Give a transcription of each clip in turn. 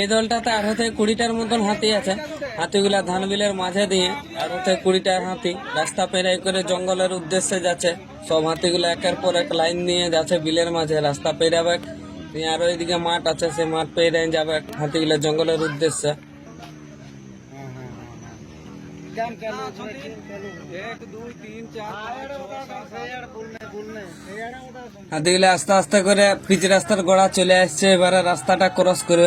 এই দলটাতে আঠারো থেকে কুড়িটার মতন হাতি আছে। হাতিগুলা ধান বিলের মাঝে দিয়ে আঠারো থেকে কুড়িটার হাতি রাস্তা পেরাই করে জঙ্গলের উদ্দেশ্যে যাচ্ছে। সব হাতিগুলো একের পর এক লাইন নিয়ে যাচ্ছে বিলের মাঝে, রাস্তা পেরাবে। আরও এদিকে মাঠ আছে, সে মাঠ পেরিয়ে যাবে হাতিগুলো জঙ্গলের উদ্দেশ্যে। হাতিগুলো আস্তে আস্তে করে পিচ রাস্তার গোড়া চলে আসছে, এবারে রাস্তাটা ক্রস করে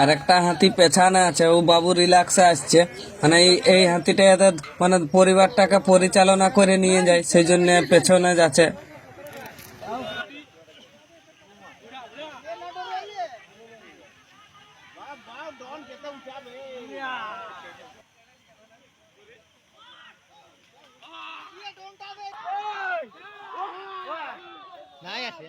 আর একটা হাতি পেছানে আছে, ও বাবু রিল্যাক্সে আসছে। মানে এই এই হাতিটা এদের মানে পরিবারটাকে পরিচালনা করে নিয়ে যায় সেই জন্য পেছনে যাচ্ছে। নাই আছে।